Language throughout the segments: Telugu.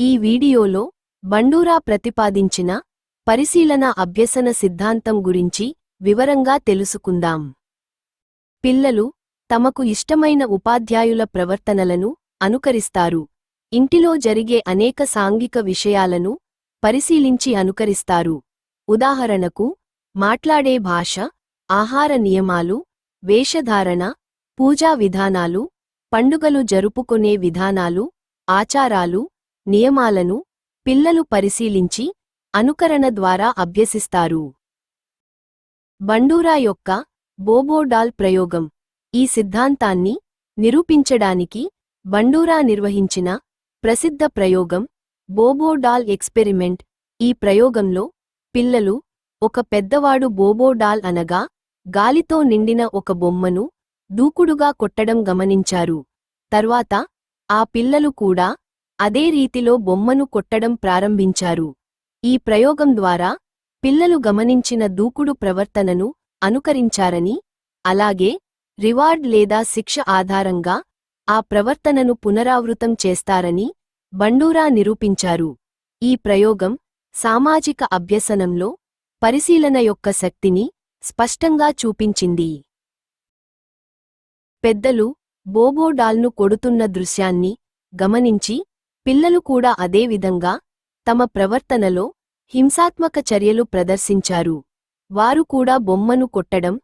ఈ వీడియోలో బండూరా ప్రతిపాదించిన పరిశీలన అభ్యసన సిద్ధాంతం గురించి వివరంగా తెలుసుకుందాం. పిల్లలు తమకు ఇష్టమైన ఉపాధ్యాయుల ప్రవర్తనలను అనుకరిస్తారు. ఇంటిలో జరిగే అనేక సాంఘిక విషయాలను పరిశీలించి అనుకరిస్తారు. ఉదాహరణకు మాట్లాడే భాష ఆహార నియమాలు వేషధారణ పూజా విధానాలు పండుగలు జరుపుకునే విధానాలు ఆచారాలు నియమాలను పిల్లలు పరిశీలించి అనుకరణ ద్వారా అభ్యసిస్తారు. బండూరా యొక్క బోబోడాల్ ప్రయోగం ఈ సిద్ధాంతాన్ని నిరూపించడానికి బండూరా నిర్వహించిన ప్రసిద్ధ ప్రయోగం బోబోడాల్ ఎక్స్పెరిమెంట్. ఈ ప్రయోగంలో పిల్లలు ఒక పెద్దవాడు బోబోడాల్ అనగా గాలితో నిండిన ఒక బొమ్మను దూకుడుగా కొట్టడం గమనించారు. తర్వాత ఆ పిల్లలు కూడా అదే రీతిలో బొమ్మను కొట్టడం ప్రారంభించారు. ఈ ప్రయోగం ద్వారా పిల్లలు గమనించిన దూకుడు ప్రవర్తనను అనుకరించారని అలాగే రివార్డ్ లేదా శిక్ష ఆధారంగా ఆ ప్రవర్తనను పునరావృతం చేస్తారని బండూరా నిరూపించారు. ఈ ప్రయోగం సామాజిక అభ్యసనంలో పరిశీలన యొక్క శక్తిని స్పష్టంగా చూపించింది. పెద్దలు బోబోడాల్ను కొడుతున్న దృశ్యాన్ని గమనించి పిల్లలు కూడా అదేవిధంగా తమ ప్రవర్తనలో హింసాత్మక చర్యలు ప్రదర్శించారు. వారు కూడా బొమ్మను కొట్టడం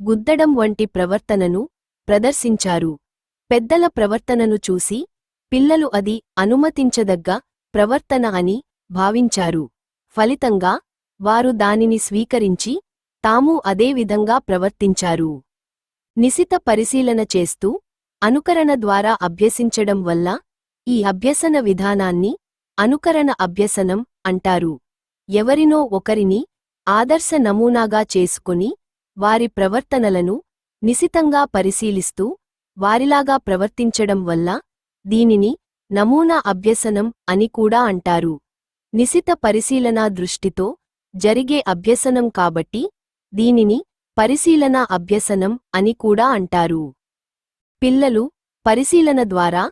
గుద్దడం వంటి ప్రవర్తనను ప్రదర్శించారు. పెద్దల ప్రవర్తనను చూసి పిల్లలు అది అనుమతించదగ్గ ప్రవర్తన అని భావించారు. ఫలితంగా వారు దానిని స్వీకరించి తాము అదే విధంగా ప్రవర్తించారు. నిశిత పరిశీలన చేస్తూ అనుకరణ ద్వారా అభ్యసించడం వల్ల ఈ అభ్యసన విధానాన్ని అనుకరణ అభ్యసనం అంటారు. ఎవరినో ఒకరిని ఆదర్శ నమూనాగా చేసుకుని వారి ప్రవర్తనలను నిశితంగా పరిశీలిస్తూ వారిలాగా ప్రవర్తించడం వల్ల దీనిని నమూనా అభ్యసనం అని కూడా అంటారు. నిశిత పరిశీలనా దృష్టితో జరిగే అభ్యసనం కాబట్టి దీనిని పరిశీలనా అభ్యసనం అని కూడా అంటారు. పిల్లలు పరిశీలన ద్వారా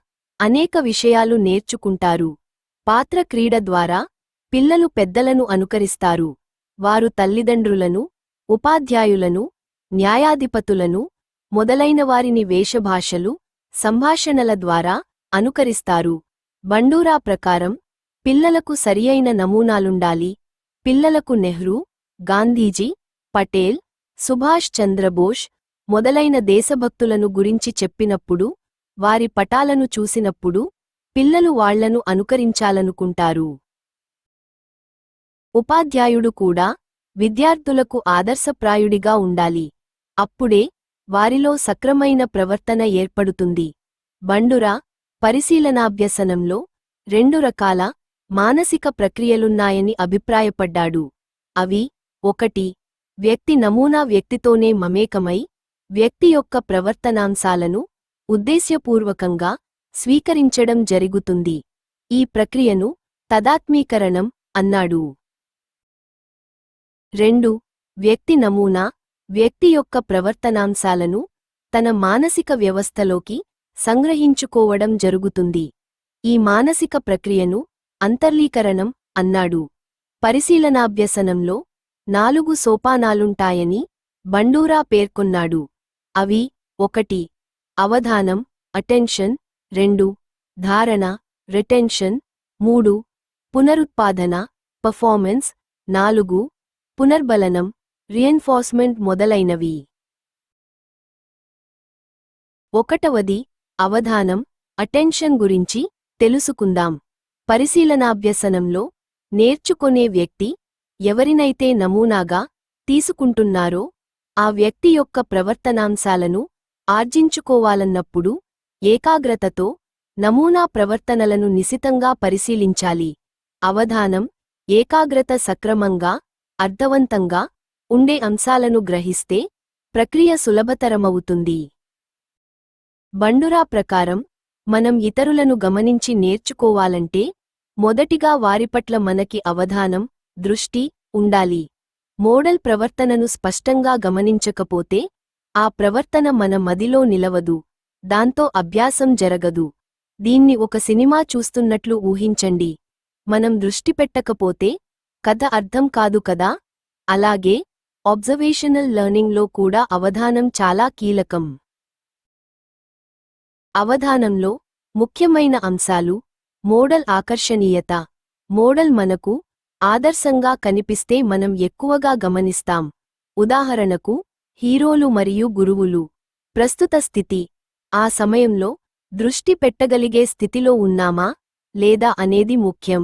అనేక విషయాలు నేర్చుకుంటారు. పాత్ర క్రీడ ద్వారా పిల్లలు పెద్దలను అనుకరిస్తారు. వారు తల్లిదండ్రులను ఉపాధ్యాయులను న్యాయాధిపతులను మొదలైనవారిని వేషభాషలు సంభాషణల ద్వారా అనుకరిస్తారు. బండూరా ప్రకారం పిల్లలకు సరియైన నమూనాలుండాలి. పిల్లలకు నెహ్రూ గాంధీజీ పటేల్ సుభాష్ చంద్రబోస్ మొదలైన దేశభక్తులను గురించి చెప్పినప్పుడు వారి పటాలను చూసినప్పుడు పిల్లలు వాళ్ళను అనుకరించాలనుకుంటారు. ఉపాధ్యాయుడు కూడా విద్యార్థులకు ఆదర్శప్రాయుడిగా ఉండాలి. అప్పుడే వారిలో సక్రమైన ప్రవర్తన ఏర్పడుతుంది. బండురా పరిశీలనాభ్యసనంలో రెండు రకాల మానసిక ప్రక్రియలున్నాయని అభిప్రాయపడ్డాడు. అవి ఒకటి వ్యక్తి నమూనా వ్యక్తితోనే మమేకమై వ్యక్తి యొక్క ప్రవర్తనాంశాలను ఉద్దేశ్యపూర్వకంగా స్వీకరించడం జరుగుతుంది. ఈ ప్రక్రియను తదాత్మీకరణం అన్నాడు. రెండు వ్యక్తి నమూనా వ్యక్తి యొక్క ప్రవర్తనాంశాలను తన మానసిక వ్యవస్థలోకి సంగ్రహించుకోవడం జరుగుతుంది. ఈ మానసిక ప్రక్రియను అంతర్లీకరణం అన్నాడు. పరిశీలనాభ్యసనంలో నాలుగు సోపానాలుంటాయని బండూరా పేర్కొన్నాడు. అవి ఒకటి అవధానం అటెన్షన్ రెండు ధారణ రిటెన్షన్ మూడు పునరుత్పాదన పర్ఫార్మెన్స్ నాలుగు పునర్బలనం రిఎన్ఫోర్స్మెంట్ మొదలైనవి. ఒకటవది అవధానం అటెన్షన్ గురించి తెలుసుకుందాం. పరిశీలనాభ్యసనంలో నేర్చుకొనే వ్యక్తి ఎవరినైతే నమూనాగా తీసుకుంటున్నారో ఆ వ్యక్తి యొక్క ప్రవర్తనాంశాలను ఆర్జించుకోవాలన్నప్పుడు ఏకాగ్రతతో నమూనా ప్రవర్తనలను నిశితంగా పరిశీలించాలి. అవధానం ఏకాగ్రత సక్రమంగా అర్థవంతంగా ఉండే అంశాలను గ్రహిస్తే ప్రక్రియ సులభతరమవుతుంది. బండురా ప్రకారం మనం ఇతరులను గమనించి నేర్చుకోవాలంటే మొదటిగా వారిపట్ల మనకి అవధానం దృష్టి ఉండాలి. మోడల్ ప్రవర్తనను స్పష్టంగా గమనించకపోతే ఆ ప్రవర్తన మన మదిలో నిలవదు దాంతో అభ్యాసం జరగదు. దీన్ని ఒక సినిమా చూస్తున్నట్లు ఊహించండి. మనం దృష్టి పెట్టకపోతే కథ అర్థం కాదు కదా? అలాగే ఆబ్జర్వేషనల్ లెర్నింగ్లో కూడా అవధానం చాలా కీలకం. అవధానంలో ముఖ్యమైన అంశాలు మోడల్ ఆకర్షణీయత మోడల్ మనకు ఆదర్శంగా కనిపిస్తే మనం ఎక్కువగా గమనిస్తాం. ఉదాహరణకు హీరోలు మరియు గురువులు. ప్రస్తుత స్థితి. ఆ సమయంలో దృష్టి పెట్టగలిగే స్థితిలో ఉన్నామా? లేదా అనేది ముఖ్యం.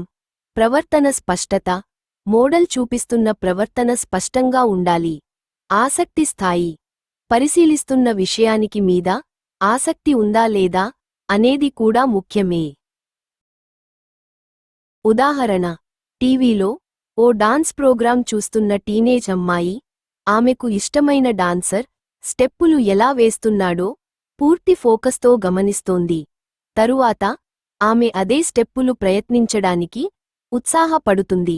ప్రవర్తన స్పష్టత. మోడల్ చూపిస్తున్న ప్రవర్తన స్పష్టంగా ఉండాలి. ఆసక్తి స్థాయి. పరిశీలిస్తున్న విషయానికి మీద ఆసక్తి ఉందా లేదా అనేది కూడా ముఖ్యమే. ఉదాహరణ. టీవీలో ఓ డాన్స్ ప్రోగ్రాం చూస్తున్న టీనేజ్ అమ్మాయి ఆమెకు ఇష్టమైన డాన్సర్ స్టెప్పులు ఎలా వేస్తున్నాడో పూర్తి ఫోకస్తో గమనిస్తోంది. తరువాత ఆమె అదే స్టెప్పులు ప్రయత్నించడానికి ఉత్సాహపడుతుంది.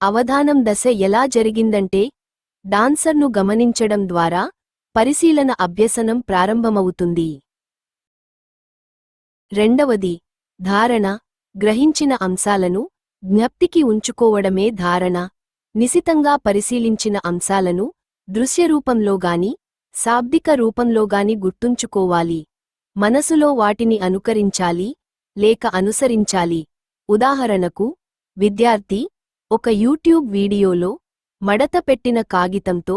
అవధానం దశ ఎలా జరిగిందంటే డాన్సర్ను గమనించడం ద్వారా పరిశీలన అభ్యసనం ప్రారంభమవుతుంది. రెండవది ధారణ గ్రహించిన అంశాలను జ్ఞప్తికి ఉంచుకోవడమే ధారణ. నిశితంగా పరిశీలించిన అంశాలను దృశ్యరూపంలోగాని శాబ్దిక రూపంలోగాని గుర్తుంచుకోవాలి. మనసులో వాటిని అనుకరించాలి లేక అనుసరించాలి. ఉదాహరణకు విద్యార్థి ఒక యూట్యూబ్ వీడియోలో మడత పెట్టిన కాగితంతో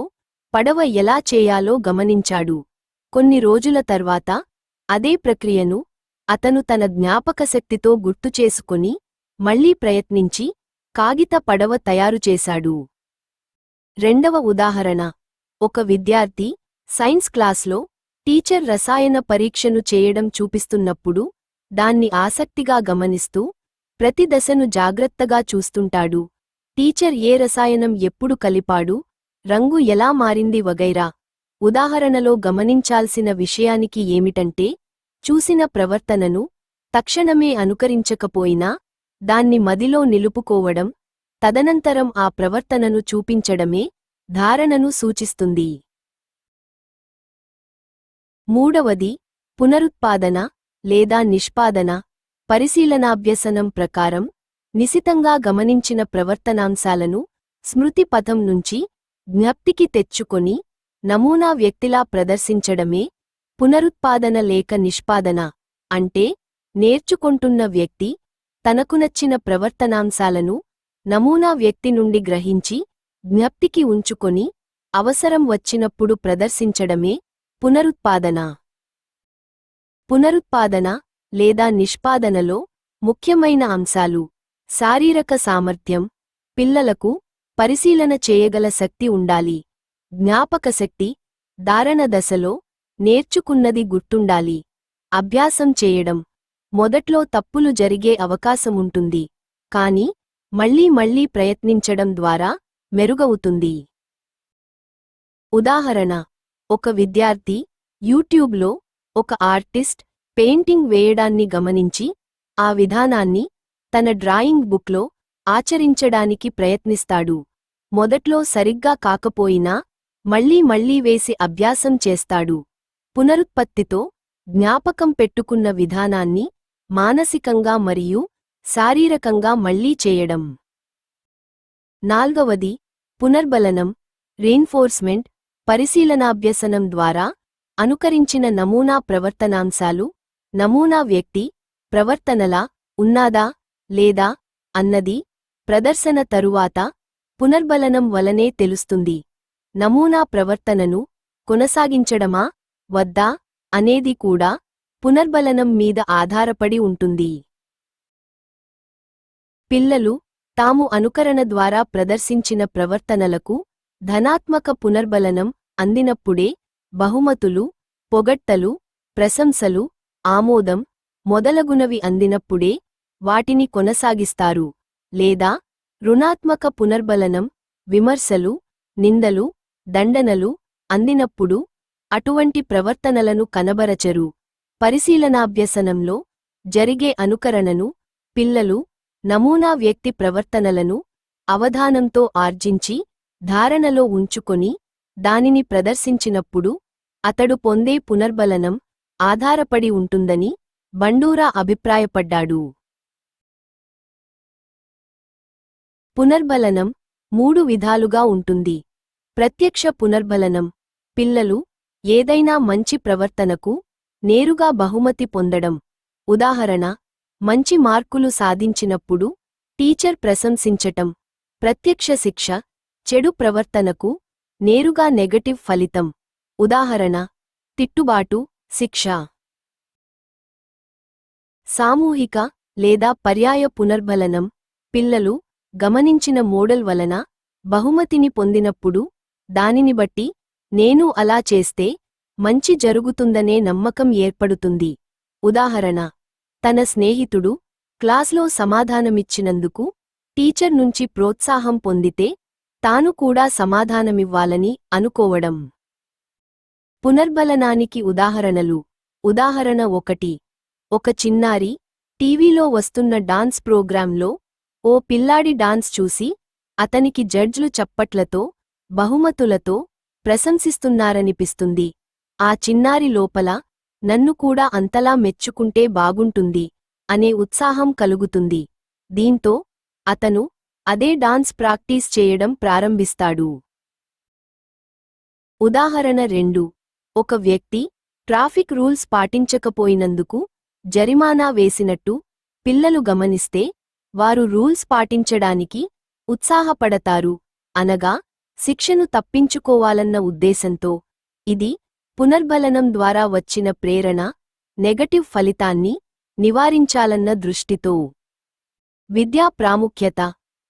పడవ ఎలా చేయాలో గమనించాడు. కొన్ని రోజుల తర్వాత అదే ప్రక్రియను అతను తన జ్ఞాపకశక్తితో గుర్తుచేసుకుని మళ్ళీ ప్రయత్నించి కాగిత పడవ తయారుచేశాడు రెండవ ఉదాహరణ ఒక విద్యార్థి సైన్స్ క్లాస్లో టీచర్ రసాయన పరీక్షను చేయడం చూపిస్తున్నప్పుడు దాన్ని ఆసక్తిగా గమనిస్తూ ప్రతి దశను జాగ్రత్తగా చూస్తుంటాడు. టీచర్ ఏ రసాయనం ఎప్పుడు కలిపాడు రంగు ఎలా మారింది వగైరా ఉదాహరణలో గమనించాల్సిన విషయానికి ఏమిటంటే చూసిన ప్రవర్తనను తక్షణమే అనుకరించకపోయినా దాన్ని మదిలో నిలుపుకోవడం తదనంతరం ఆ ప్రవర్తనను చూపించడమే ధారణను సూచిస్తుంది. మూడవది పునరుత్పాదన లేదా నిష్పాదన పరిశీలనాభ్యసనం ప్రకారం నిశితంగా గమనించిన ప్రవర్తనాంశాలను స్మృతి పథం నుంచి జ్ఞప్తికి తెచ్చుకొని నమూనా వ్యక్తిలా ప్రదర్శించడమే పునరుత్పాదన లేక నిష్పాదన అంటే నేర్చుకొంటున్న వ్యక్తి తనకు నచ్చిన ప్రవర్తనాంశాలను నమూనా వ్యక్తి నుండి గ్రహించి జ్ఞప్తికి ఉంచుకొని అవసరం వచ్చినప్పుడు ప్రదర్శించడమే పునరుత్పాదన. పునరుత్పాదన లేదా నిష్పాదనలో ముఖ్యమైన అంశాలు శారీరక సామర్థ్యం పిల్లలకు పరిశీలన చేయగల శక్తి ఉండాలి. జ్ఞాపకశక్తి ధారణ దశలో నేర్చుకున్నది గుర్తుండాలి. అభ్యాసం చేయడం మొదట్లో తప్పులు జరిగే అవకాశముంటుంది కాని మళ్ళీ మళ్ళీ ప్రయత్నించడం ద్వారా మెరుగవుతుంది. ఉదాహరణ ఒక విద్యార్థి యూట్యూబ్లో ఒక ఆర్టిస్ట్ పెయింటింగ్ వేయడాన్ని గమనించి ఆ విధానాన్ని తన డ్రాయింగ్ బుక్లో ఆచరించడానికి ప్రయత్నిస్తాడు. మొదట్లో సరిగ్గా కాకపోయినా మళ్ళీ మళ్ళీ వేసి అభ్యాసం చేస్తాడు. పునరుత్పత్తితో జ్ఞాపకం పెట్టుకున్న విధానాన్ని మానసికంగా మరియు శారీరకంగా మళ్ళీ చేయడం. నాల్గవది పునర్బలనం రెయిన్ఫోర్స్మెంట్ పరిశీలనాభ్యసనం ద్వారా అనుకరించిన నమూనా ప్రవర్తనాంశాలు నమూనా వ్యక్తి ప్రవర్తనలా ఉన్నాదా లేదా అన్నది ప్రదర్శన తరువాత పునర్బలనం వలనే తెలుస్తుంది. నమూనా ప్రవర్తనను కొనసాగించడమా వద్దా అనేది కూడా పునర్బలనం మీద ఆధారపడి ఉంటుంది. పిల్లలు తాము అనుకరణ ద్వారా ప్రదర్శించిన ప్రవర్తనలకు ధనాత్మక పునర్బలనం అందినప్పుడే బహుమతులు పొగట్టలు ప్రశంసలు ఆమోదం మొదలగునవి అందినప్పుడే వాటిని కొనసాగిస్తారు. లేదా రుణాత్మక పునర్బలనం విమర్శలు నిందలు దండనలు అందినప్పుడు అటువంటి ప్రవర్తనలను కనబరచరు. పరిశీలనాభ్యసనంలో జరిగే అనుకరణను పిల్లలు నమూనా వ్యక్తి ప్రవర్తనలను అవధానంతో ఆర్జించి ధారణలో ఉంచుకొని దానిని ప్రదర్శించినప్పుడు అతడు పొందే పునర్బలనం ఆధారపడి ఉంటుందని బండూరా అభిప్రాయపడ్డాడు. పునర్బలనం మూడు విధాలుగా ఉంటుంది. ప్రత్యక్ష పునర్బలనం పిల్లలు ఏదైనా మంచి ప్రవర్తనకు నేరుగా బహుమతి పొందడం. ఉదాహరణ మంచి మార్కులు సాధించినప్పుడు టీచర్ ప్రశంసించటం ప్రత్యక్ష శిక్ష చెడు ప్రవర్తనకు నేరుగా నెగటివ్ ఫలితం. ఉదాహరణ తిట్టుబాటు శిక్ష. సామూహిక లేదా పర్యాయ పునర్బలనం పిల్లలు గమనించిన మోడల్ వలన బహుమతిని పొందినప్పుడు దానిని బట్టి నేను అలా చేస్తే మంచి జరుగుతుందనే నమ్మకం ఏర్పడుతుంది. ఉదాహరణ తన స్నేహితుడు క్లాస్లో సమాధానమిచ్చినందుకు టీచర్ నుంచి ప్రోత్సాహం పొందితే తాను కూడా సమాధానమివ్వాలని అనుకోవడం. పునర్బలనానికి ఉదాహరణలు. ఉదాహరణ ఒకటి. ఒక చిన్నారి టీవీలో వస్తున్న డాన్స్ ప్రోగ్రాంలో ఓ పిల్లాడి డాన్స్ చూసి అతనికి జడ్జ్లు చప్పట్లతో బహుమతులతో ప్రశంసిస్తున్నారనిపిస్తుంది. ఆ చిన్నారి లోపల నన్ను కూడా అంతలా మెచ్చుకుంటే బాగుంటుంది అనే ఉత్సాహం కలుగుతుంది. దీంతో అతను అదే డాన్స్ ప్రాక్టీస్ చేయడం ప్రారంభిస్తాడు. ఉదాహరణ రెండు. ఒక వ్యక్తి ట్రాఫిక్ రూల్స్ పాటించకపోయినందుకు జరిమానా వేసినట్టు పిల్లలు గమనిస్తే వారు రూల్స్ పాటించడానికి ఉత్సాహపడతారు అనగా శిక్షను తప్పించుకోవాలన్న ఉద్దేశంతో. ఇది పునర్బలనం ద్వారా వచ్చిన ప్రేరణ నెగటివ్ ఫలితాన్ని నివారించాలన్న దృష్టితో. విద్యా ప్రాముఖ్యత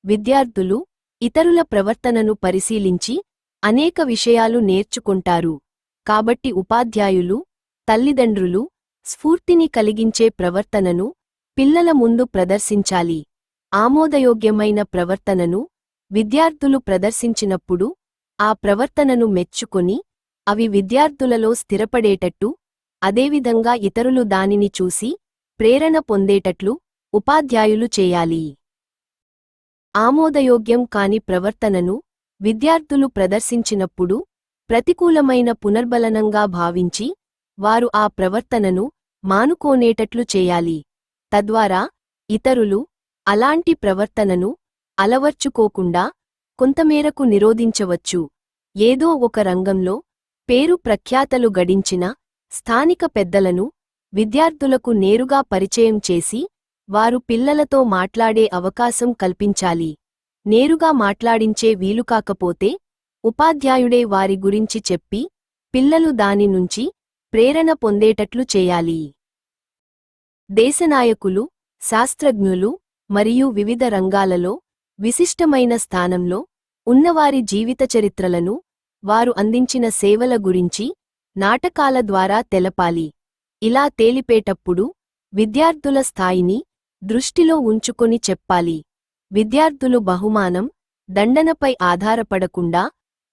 విద్యార్థులు ఇతరుల ప్రవర్తనను పరిశీలించి అనేక విషయాలు నేర్చుకుంటారు. కాబట్టి ఉపాధ్యాయులు తల్లిదండ్రులు స్ఫూర్తిని కలిగించే ప్రవర్తనను పిల్లల ముందు ప్రదర్శించాలి. ఆమోదయోగ్యమైన ప్రవర్తనను విద్యార్థులు ప్రదర్శించినప్పుడు ఆ ప్రవర్తనను మెచ్చుకొని అవి విద్యార్థులలో స్థిరపడేటట్టు అదేవిధంగా ఇతరులు దానిని చూసి ప్రేరణ పొందేటట్లు ఉపాధ్యాయులు చేయాలి. ఆమోదయోగ్యం కాని ప్రవర్తనను విద్యార్థులు ప్రదర్శించినప్పుడు ప్రతికూలమైన పునర్బలనంగా భావించి వారు ఆ ప్రవర్తనను మానుకోనేటట్లు చేయాలి. తద్వారా ఇతరులు అలాంటి ప్రవర్తనను అలవర్చుకోకుండా కొంతమేరకు నిరోధించవచ్చు. ఏదో ఒక రంగంలో పేరు ప్రఖ్యాతలు గడించిన స్థానిక పెద్దలను విద్యార్థులకు నేరుగా పరిచయం చేసి వారు పిల్లలతో మాట్లాడే అవకాశం కల్పించాలి. నేరుగా మాట్లాడించే వీలుకాకపోతే ఉపాధ్యాయుడే వారి గురించి చెప్పి పిల్లలు దాని నుంచి ప్రేరణ పొందేటట్లు చేయాలి. దేశనాయకులు శాస్త్రజ్ఞులు మరియు వివిధ రంగాలలో విశిష్టమైన స్థానంలో ఉన్నవారి జీవిత చరిత్రలను వారు అందించిన సేవల గురించి నాటకాల ద్వారా తెలపాలి. ఇలా తేలిపేటప్పుడు విద్యార్థుల స్థాయిని దృష్టిలో ఉంచుకొని చెప్పాలి. విద్యార్థులు బహుమానం దండనపై ఆధారపడకుండా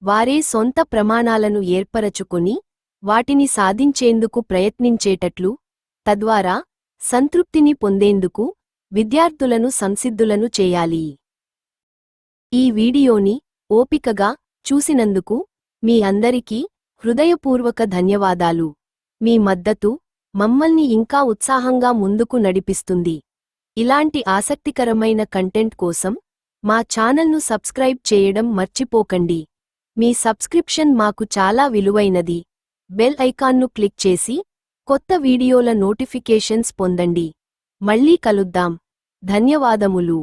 వారే సొంత ప్రమాణాలను ఏర్పరచుకొని వాటిని సాధించేందుకు ప్రయత్నించేటట్లు తద్వారా సంతృప్తిని పొందేందుకు విద్యార్థులను సంసిద్ధులను చేయాలి. ఈ వీడియోని ఓపికగా చూసినందుకు మీ అందరికీ హృదయపూర్వక ధన్యవాదాలు. మీ మద్దతు మమ్మల్ని ఇంకా ఉత్సాహంగా ముందుకు నడిపిస్తుంది. ఇలాంటి ఆసక్తికరమైన కంటెంట్ కోసం మా ఛానల్ను సబ్స్క్రైబ్ చేయడం మర్చిపోకండి. మీ సబ్స్క్రిప్షన్ మాకు చాలా విలువైనది. బెల్ ఐకాన్ను క్లిక్ చేసి కొత్త వీడియోల నోటిఫికేషన్స్ పొందండి. మళ్ళీ కలుద్దాం. ధన్యవాదములు.